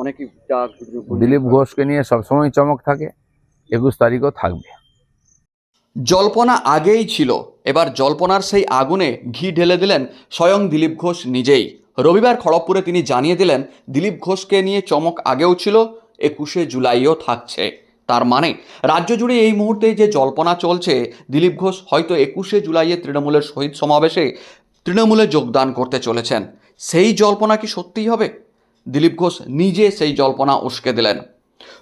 অনেকেই দিলীপ ঘোষকে নিয়ে সবসময় চমক থাকে একুশ তারিখও থাকবে। জল্পনা আগেই ছিল এবার জল্পনার সেই আগুনে ঘি ঢেলে দিলেন স্বয়ং দিলীপ ঘোষ নিজেই। রবিবার খড়গপুরে তিনি জানিয়ে দিলেন দিলীপ ঘোষকে নিয়ে চমক আগেও ছিল একুশে জুলাইও থাকছে। তার মানে রাজ্য জুড়ে এই মুহূর্তে যে জল্পনা চলছে দিলীপ ঘোষ হয়তো একুশে জুলাইয়ে তৃণমূলের শহীদ সমাবেশে তৃণমূলে যোগদান করতে চলেছেন। সেই জল্পনা কি সত্যিই হবে? দিলীপ ঘোষ নিজে সেই জল্পনা উস্কে দিলেন।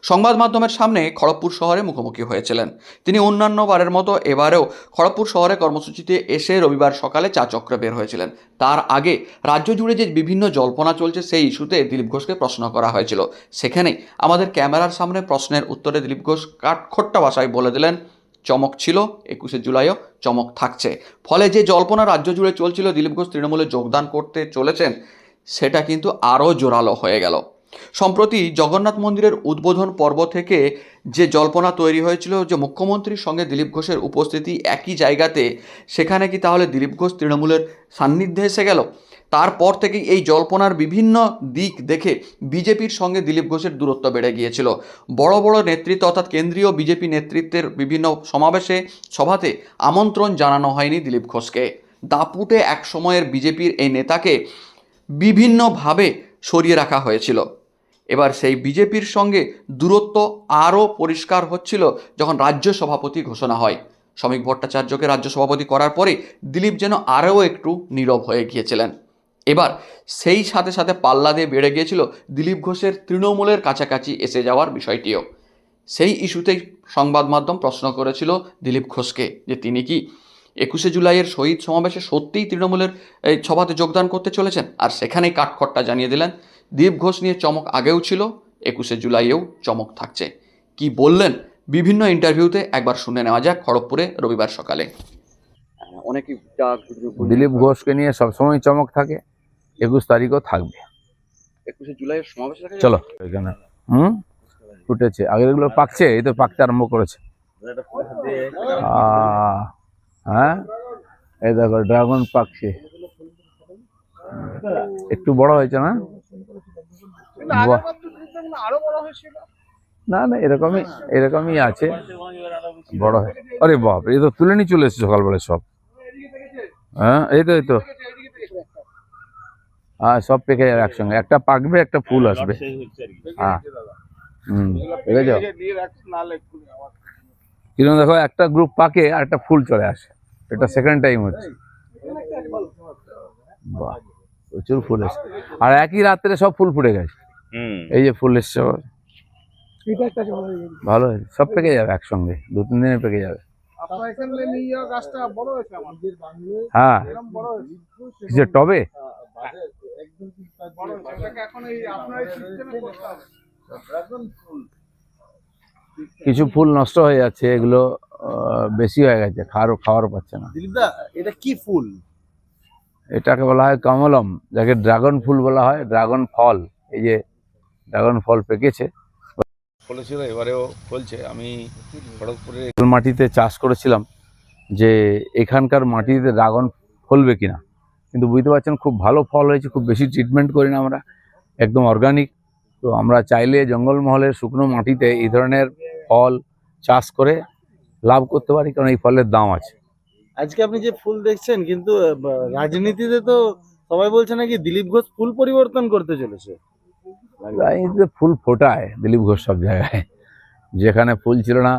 সংবাদ মাধ্যমের সামনে খড়গপুর শহরে মুখোমুখি হয়েছিলেন। তিনি অন্যান্য বারের মতো এবারেও খড়গপুর শহরে কর্মসূচিতে এসে রবিবার সকালে চা চক্রে বের হয়েছিলেন। তার আগে রাজ্য জুড়ে যে বিভিন্ন জল্পনা চলছে সেই ইস্যুতে দিলীপ ঘোষকে প্রশ্ন করা হয়েছিল। সেখানেই আমাদের ক্যামেরার সামনে প্রশ্নের উত্তরে দিলীপ ঘোষ কাঠখোট্টা ভাষায় বলে দিলেন, চমক ছিল, একুশে জুলাইও চমক থাকছে। ফলে যে জল্পনা রাজ্য জুড়ে চলছিল, দিলীপ ঘোষ তৃণমূলে যোগদান করতে চলেছেন সেটা কিন্তু আরও জোরালো হয়ে গেল। সম্প্রতি জগন্নাথ মন্দিরের উদ্বোধন পর্ব থেকে যে জল্পনা তৈরি হয়েছিল যে মুখ্যমন্ত্রীর সঙ্গে দিলীপ ঘোষের উপস্থিতি একই জায়গাতে, সেখানে কি তাহলে দিলীপ ঘোষ তৃণমূলের সান্নিধ্যে এসে গেল? তারপর থেকেই এই জল্পনার বিভিন্ন দিক দেখে বিজেপির সঙ্গে দিলীপ ঘোষের দূরত্ব বেড়ে গিয়েছিল। বড় বড় নেতৃত্ব অর্থাৎ কেন্দ্রীয় বিজেপি নেতৃত্বের বিভিন্ন সমাবেশে, সভাতে আমন্ত্রণ জানানো হয়নি দিলীপ ঘোষকে। দাপুটে এক সময়ের বিজেপির এই নেতাকে বিভিন্নভাবে সরিয়ে রাখা হয়েছিল। এবার সেই বিজেপির সঙ্গে দূরত্ব আরও পরিষ্কার হচ্ছিল যখন রাজ্য সভাপতি ঘোষণা হয়। শ্রমিক ভট্টাচার্যকে রাজ্য সভাপতি করার পরে দিলীপ যেন আরও একটু নীরব হয়ে গিয়েছিলেন। এবার সেই সাথে সাথে পাল্লা দিয়ে বেড়ে গিয়েছিল দিলীপ ঘোষের তৃণমূলের কাছাকাছি এসে যাওয়ার বিষয়টিও। সেই ইস্যুতেই সংবাদ মাধ্যম প্রশ্ন করেছিল দিলীপ ঘোষকে যে তিনি কি একুশে জুলাইয়ের শহীদ সমাবেশে সত্যিই তৃণমূলের এই সভাতে যোগদান করতে চলেছেন। আর সেখানেই কাঠখট্টা জানিয়ে দিলেন দিলীপ ঘোষ নিয়ে চমক আগেও ছিল একুশে জুলাইয়েও চমক থাকছে। কি বললেন? বিভিন্ন ইন্টারভিউতে একবার শুনে নেওয়া যাক খড়গপুরে রবিবার সকালে। অনেকেই যা দিলীপ ঘোষকে নিয়ে সবসময় চমক থাকে একুশ তারিখও থাকবে। একুশে জুলাইয়ের সমাবেশ চলো। এখানে হুম? ফুটেছে। আগের এগুলো পাকছে এই তো পাকতে আরম্ভ করেছে। আহ, হ্যাঁ? এই দেখো ড্রাগন পাকছে একটু বড় হয়েছে না? বাহ। না না এরকমই এরকমই আছে। বড় হয়ে। আরে বাপ এই তো তুলে নিয়ে চলে এসেছে সকালবেলা সব। হ্যাঁ এই তো এই তো। হ্যাঁ সব পেকে যাবে একসঙ্গে। একটা পাকবে একটা ফুল আসবে। হ্যাঁ। হুম পেকে যাও। কীরকম দেখো একটা গ্রুপ পাকে আর একটা ফুল চলে আসে। এটা সেকেন্ড টাইম হচ্ছে। বাহ প্রচুর ফুল এসছে। আর একই রাত্রে সব ফুল ফুটে গেছে। এই যে ফুল এসছে ভালো সব পেকে যাবে একসঙ্গে। দু তিন দিনে পেকে যাবে। হ্যাঁ। কিসের টবে? বড় হয়েছে। এটাকে এখন এই আপনার সিস্টেমে করতে হবে। কিছু ফুল নষ্ট হয়ে যাচ্ছে এগুলো বেশি হয়ে গেছে খাওয়ারও খাওয়ারও পাচ্ছে না। দিলীপদা এটা কি ফুল? এটাকে বলা হয় কমলম যাকে ড্রাগন ফুল বলা হয় ড্রাগন ফল। এই যে ড্রাগন ফল পেকেছে ফলেছিল এবারেও ফলছে। আমি খড়গপুরের মাটিতে চাষ করেছিলাম যে এখানকার মাটিতে ড্রাগন ফলবে কিনা। কিন্তু বুঝতে পারছেন খুব ভালো ফল হয়েছে খুব বেশি ট্রিটমেন্ট করি না আমরা একদম অর্গানিক তো আমরা চাইলে জঙ্গলমহলের শুকনো মাটিতে এই ধরনের ফল চাষ করে লাভ করতে পারি কারণ এই ফলের দাম আছে। আজকে আপনি যে ফুল দেখছেন কিন্তু রাজনীতিতে তো সবাই বলছে নাকি দিলীপ ঘোষ ফুল পরিবর্তন করতে চলেছে? রাজনীতিতে ফুল ফোটায় দিলীপ ঘোষ সব জায়গায়। যেখানে ফুল ছিল না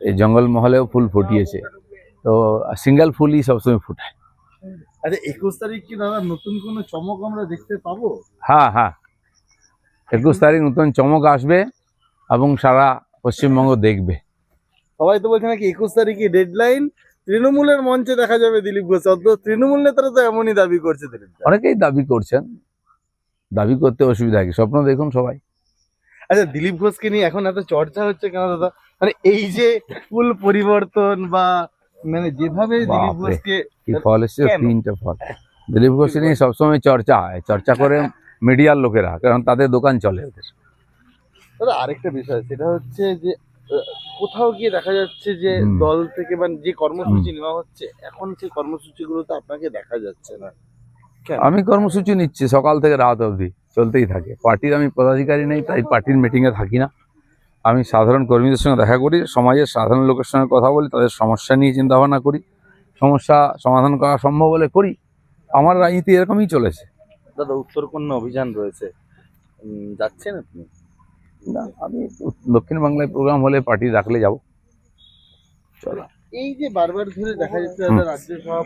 এই জঙ্গলমহলেও ফুল ফুটিয়েছে। তো সিঙ্গেল ফুলই সবসময় ফুটায়। আচ্ছা একুশ তারিখ কি দাদা নতুন কোনো চমক আমরা দেখতে পাবো? হ্যাঁ হ্যাঁ। একুশ তারিখ নতুন চমক আসবে এবং সারা পশ্চিমবঙ্গ দেখবে। সবাই তো বলছে নাকি একুশ তারিখে ডেডলাইন তৃণমূলের মঞ্চে দেখা যাবে দিলীপ ঘোষ। অত তৃণমূল নেতারা তো এমনই দাবি করছে দিলীপ অনেকেই দাবি করছেন। দাবি করতে অসুবিধা কি? স্বপ্ন দেখুন সবাই। আচ্ছা দিলীপ ঘোষকে নিয়ে এখন এত চর্চা হচ্ছে কেন দাদা? মানে এই যে ফুল পরিবর্তন বা মানে যেভাবে দিলীপ ঘোষকে কি ফল এসছে? তিনটে ফল। দিলীপ ঘোষকে নিয়ে সবসময় চর্চা হয়। চর্চা করে মিডিয়ার লোকেরা কারণ তাদের দোকান চলে ওদের। দাদা আরেকটা বিষয় সেটা হচ্ছে যে কোথাও গিয়ে দেখা যাচ্ছে যে দল থেকে মানে যে কর্মসূচি নেওয়া হচ্ছে এখন সেই কর্মসূচিগুলো তো আপনাকে দেখা যাচ্ছে না। আমি কর্মসূচি নিচ্ছি সকাল থেকে রাত অবধি চলতেই থাকে। পার্টির আমি পদাধিকারী নেই তাই পার্টির মিটিংয়ে থাকি না। আমি সাধারণ কর্মীদের সঙ্গে দেখা করি সমাজের সাধারণ লোকের সঙ্গে কথা বলি তাদের সমস্যা নিয়ে চিন্তা ভাবনা করি সমস্যা সমাধান করা সম্ভব হলে করি। আমার রাজনীতি এরকমই চলেছে। দাদা উত্তরকন্যা অভিযান রয়েছে। যাচ্ছেন আপনি? না আমি দক্ষিণ বাংলায় প্রোগ্রাম হলে পার্টি রাখলে যাব। চলো। এই যে বারবার ধরে দেখা যাচ্ছে রাজ্য সভা